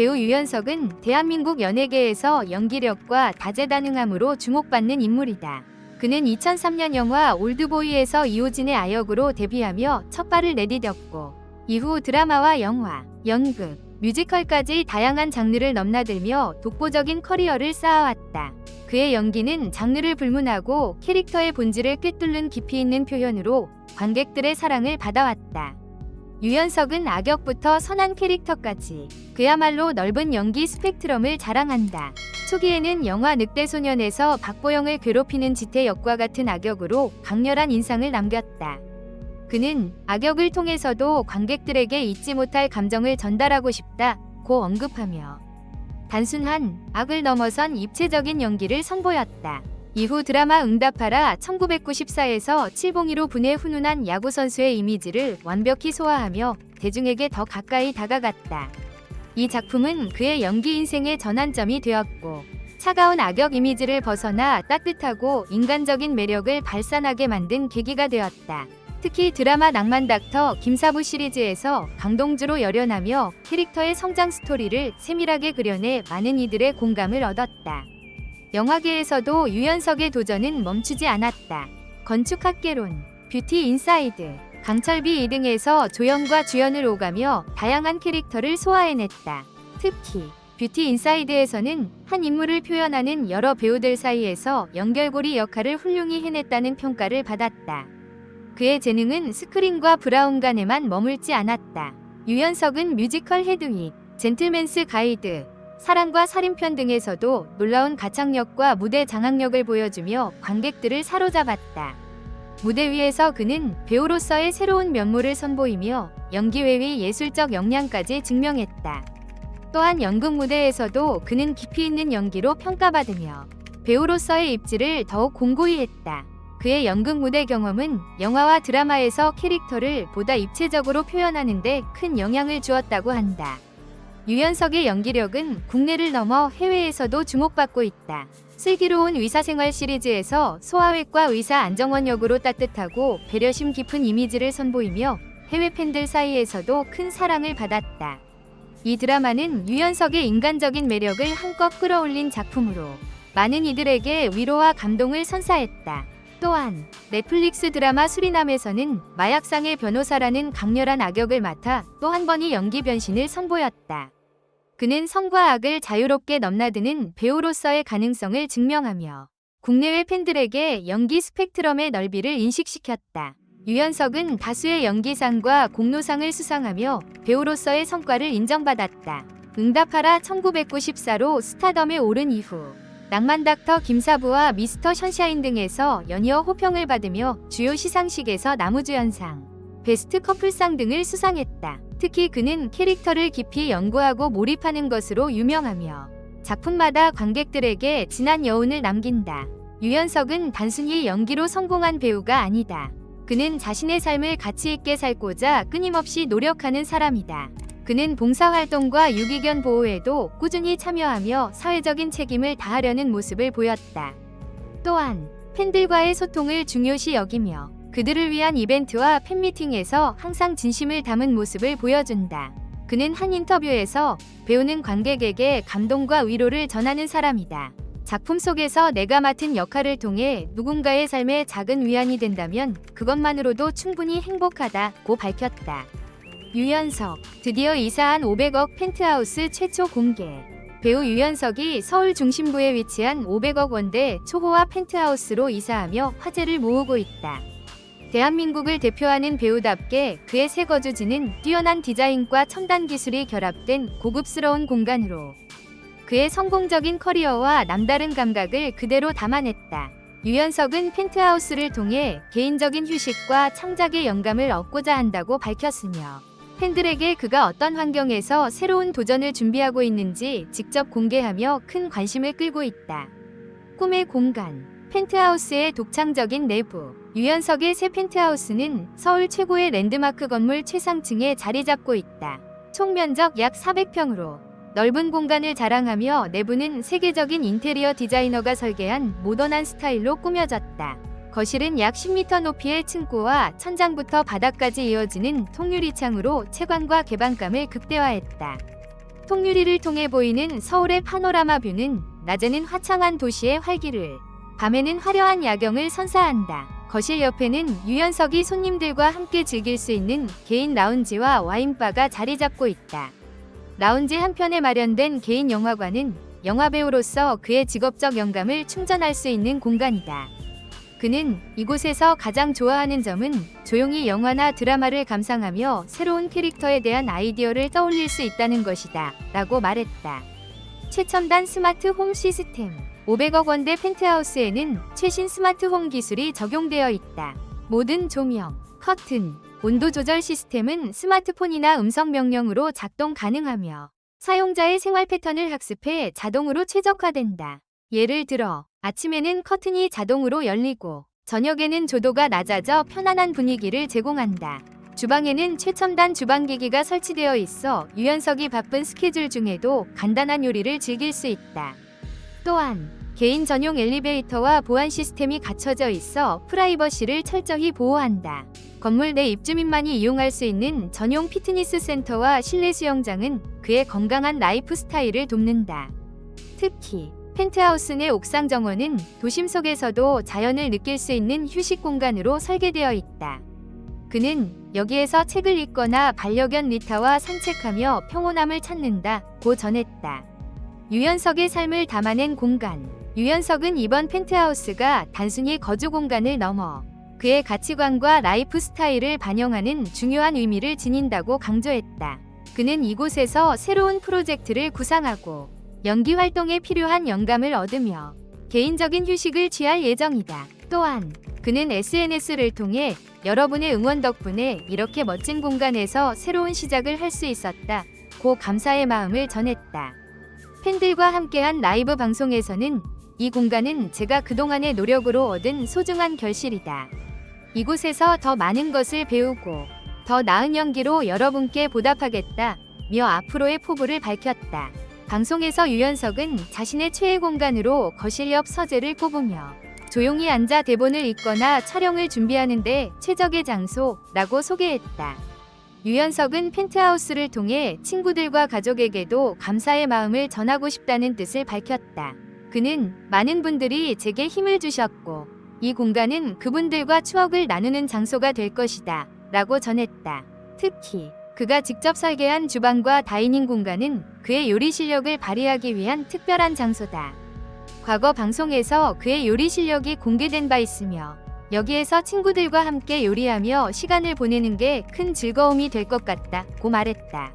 배우 유연석은 대한민국 연예계에서 연기력과 다재다능함으로 주목받는 인물이다. 그는 2003년 영화 올드보이에서 이호진의 아역으로 데뷔하며 첫 발을 내디뎠고 이후 드라마와 영화, 연극, 뮤지컬까지 다양한 장르를 넘나들며 독보적인 커리어를 쌓아왔다. 그의 연기는 장르를 불문하고 캐릭터의 본질을 꿰뚫는 깊이 있는 표현으로 관객들의 사랑을 받아왔다. 유연석은 악역부터 선한 캐릭터까지 그야말로 넓은 연기 스펙트럼을 자랑한다. 초기에는 영화 늑대소년에서 박보영을 괴롭히는 지태 역과 같은 악역으로 강렬한 인상을 남겼다. 그는 악역을 통해서도 관객들에게 잊지 못할 감정을 전달하고 싶다고 언급하며 단순한 악을 넘어선 입체적인 연기를 선보였다. 이후 드라마 응답하라 1994에서 칠봉이로 분해 훈훈한 야구 선수의 이미지를 완벽히 소화하며 대중에게 더 가까이 다가갔다. 이 작품은 그의 연기 인생의 전환점이 되었고 차가운 악역 이미지를 벗어나 따뜻하고 인간적인 매력을 발산하게 만든 계기가 되었다. 특히 드라마 낭만 닥터 김사부 시리즈에서 강동주로 열연하며 캐릭터의 성장 스토리를 세밀하게 그려내 많은 이들의 공감을 얻었다. 영화계에서도 유연석의 도전은 멈추지 않았다. 건축학개론, 뷰티 인사이드, 강철비 2등에서 조연과 주연을 오가며 다양한 캐릭터를 소화해냈다. 특히 뷰티 인사이드에서는 한 인물을 표현하는 여러 배우들 사이에서 연결고리 역할을 훌륭히 해냈다는 평가를 받았다. 그의 재능은 스크린과 브라운관에만 머물지 않았다. 유연석은 뮤지컬 헤드윅, 젠틀맨스 가이드, 사랑과 살인편 등에서도 놀라운 가창력과 무대 장악력을 보여주며 관객들을 사로잡았다. 무대 위에서 그는 배우로서의 새로운 면모를 선보이며 연기 외의 예술적 역량까지 증명했다. 또한 연극 무대에서도 그는 깊이 있는 연기로 평가받으며 배우로서의 입지를 더욱 공고히 했다. 그의 연극 무대 경험은 영화와 드라마에서 캐릭터를 보다 입체적으로 표현하는 데 큰 영향을 주었다고 한다. 유연석의 연기력은 국내를 넘어 해외에서도 주목받고 있다. 슬기로운 의사생활 시리즈에서 소아외과 의사 안정원 역으로 따뜻하고 배려심 깊은 이미지를 선보이며 해외 팬들 사이에서도 큰 사랑을 받았다. 이 드라마는 유연석의 인간적인 매력을 한껏 끌어올린 작품으로 많은 이들에게 위로와 감동을 선사했다. 또한 넷플릭스 드라마 수리남에서는 마약상의 변호사라는 강렬한 악역을 맡아 또 한 번의 연기 변신을 선보였다. 그는 성과 악을 자유롭게 넘나드는 배우로서의 가능성을 증명하며 국내외 팬들에게 연기 스펙트럼의 넓이를 인식시켰다. 유연석은 다수의 연기상과 공로상을 수상하며 배우로서의 성과를 인정받았다. 응답하라 1994로 스타덤에 오른 이후 낭만 닥터 김사부와 미스터 션샤인 등에서 연이어 호평을 받으며 주요 시상식에서 나무주연상, 베스트 커플상 등을 수상했다. 특히 그는 캐릭터를 깊이 연구하고 몰입하는 것으로 유명하며 작품마다 관객들에게 진한 여운을 남긴다. 유연석은 단순히 연기로 성공한 배우가 아니다. 그는 자신의 삶을 가치 있게 살고자 끊임없이 노력하는 사람이다. 그는 봉사활동과 유기견 보호에도 꾸준히 참여하며 사회적인 책임을 다하려는 모습을 보였다. 또한 팬들과의 소통을 중요시 여기며 그들을 위한 이벤트와 팬미팅에서 항상 진심을 담은 모습을 보여준다. 그는 한 인터뷰에서 배우는 관객에게 감동과 위로를 전하는 사람이다. 작품 속에서 내가 맡은 역할을 통해 누군가의 삶에 작은 위안이 된다면 그것만으로도 충분히 행복하다고 밝혔다. 유연석, 드디어 이사한 500억 펜트하우스 최초 공개. 배우 유연석이 서울 중심부에 위치한 500억 원대 초호화 펜트하우스로 이사하며 화제를 모으고 있다. 대한민국을 대표하는 배우답게 그의 새 거주지는 뛰어난 디자인과 첨단 기술이 결합된 고급스러운 공간으로 그의 성공적인 커리어와 남다른 감각을 그대로 담아냈다. 유연석은 펜트하우스를 통해 개인적인 휴식과 창작의 영감을 얻고자 한다고 밝혔으며 팬들에게 그가 어떤 환경에서 새로운 도전을 준비하고 있는지 직접 공개하며 큰 관심을 끌고 있다. 꿈의 공간, 펜트하우스의 독창적인 내부, 유연석의 새 펜트하우스는 서울 최고의 랜드마크 건물 최상층에 자리 잡고 있다. 총 면적 약 400평으로 넓은 공간을 자랑하며 내부는 세계적인 인테리어 디자이너가 설계한 모던한 스타일로 꾸며졌다. 거실은 약 10m 높이의 층고와 천장부터 바닥까지 이어지는 통유리 창으로 채광과 개방감을 극대화했다. 통유리를 통해 보이는 서울의 파노라마 뷰는 낮에는 화창한 도시의 활기를, 밤에는 화려한 야경을 선사한다. 거실 옆에는 유연석이 손님들과 함께 즐길 수 있는 개인 라운지와 와인바가 자리 잡고 있다. 라운지 한편에 마련된 개인 영화관은 영화배우로서 그의 직업적 영감을 충전할 수 있는 공간이다. 그는 이곳에서 가장 좋아하는 점은 조용히 영화나 드라마를 감상하며 새로운 캐릭터에 대한 아이디어를 떠올릴 수 있다는 것이다. 라고 말했다. 최첨단 스마트 홈 시스템 500억 원대 펜트하우스에는 최신 스마트 홈 기술이 적용되어 있다. 모든 조명, 커튼, 온도 조절 시스템은 스마트폰이나 음성 명령으로 작동 가능하며 사용자의 생활 패턴을 학습해 자동으로 최적화된다. 예를 들어 아침에는 커튼이 자동으로 열리고 저녁에는 조도가 낮아져 편안한 분위기를 제공한다. 주방에는 최첨단 주방기기가 설치되어 있어 유연석이 바쁜 스케줄 중에도 간단한 요리를 즐길 수 있다. 또한 개인 전용 엘리베이터와 보안 시스템이 갖춰져 있어 프라이버시를 철저히 보호한다. 건물 내 입주민만이 이용할 수 있는 전용 피트니스 센터와 실내 수영장은 그의 건강한 라이프 스타일을 돕는다. 특히 펜트하우스 내 옥상 정원은 도심 속에서도 자연을 느낄 수 있는 휴식 공간으로 설계되어 있다. 그는 여기에서 책을 읽거나 반려견 리타와 산책하며 평온함을 찾는다 고 전했다. 유연석의 삶을 담아낸 공간. 유연석은 이번 펜트하우스가 단순히 거주 공간을 넘어 그의 가치관과 라이프 스타일을 반영하는 중요한 의미를 지닌다고 강조했다. 그는 이곳에서 새로운 프로젝트를 구상하고 연기 활동에 필요한 영감을 얻으며 개인적인 휴식을 취할 예정이다. 또한 그는 SNS를 통해 여러분의 응원 덕분에 이렇게 멋진 공간에서 새로운 시작을 할 수 있었다. 고 감사의 마음을 전했다. 팬들과 함께한 라이브 방송에서는 이 공간은 제가 그동안의 노력으로 얻은 소중한 결실이다. 이곳에서 더 많은 것을 배우고 더 나은 연기로 여러분께 보답하겠다. 며 앞으로의 포부를 밝혔다. 방송에서 유연석은 자신의 최애 공간으로 거실 옆 서재를 꼽으며 조용히 앉아 대본을 읽거나 촬영을 준비하는데 최적의 장소라고 소개했다. 유연석은 펜트하우스를 통해 친구들과 가족에게도 감사의 마음을 전하고 싶다는 뜻을 밝혔다. 그는 많은 분들이 제게 힘을 주셨고 이 공간은 그분들과 추억을 나누는 장소가 될 것이다. 라고 전했다. 특히 그가 직접 설계한 주방과 다이닝 공간은 그의 요리 실력을 발휘하기 위한 특별한 장소다. 과거 방송에서 그의 요리 실력이 공개된 바 있으며 여기에서 친구들과 함께 요리하며 시간을 보내는 게 큰 즐거움이 될 것 같다 고 말했다.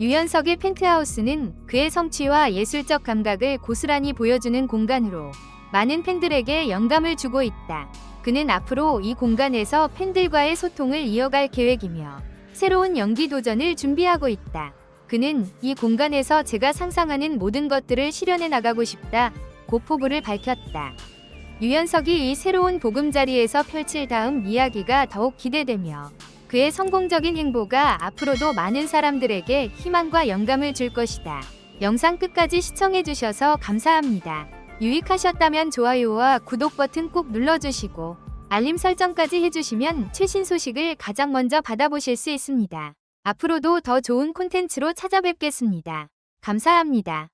유연석의 펜트하우스는 그의 성취와 예술적 감각을 고스란히 보여주는 공간으로 많은 팬들에게 영감을 주고 있다. 그는 앞으로 이 공간에서 팬들과의 소통을 이어갈 계획이며 새로운 연기 도전을 준비하고 있다. 그는 이 공간에서 제가 상상하는 모든 것들을 실현해 나가고 싶다. 고포부를 밝혔다. 유연석이 이 새로운 보금자리에서 펼칠 다음 이야기가 더욱 기대되며 그의 성공적인 행보가 앞으로도 많은 사람들에게 희망과 영감을 줄 것이다. 영상 끝까지 시청해주셔서 감사합니다. 유익하셨다면 좋아요와 구독 버튼 꼭 눌러주시고 알림 설정까지 해주시면 최신 소식을 가장 먼저 받아보실 수 있습니다. 앞으로도 더 좋은 콘텐츠로 찾아뵙겠습니다. 감사합니다.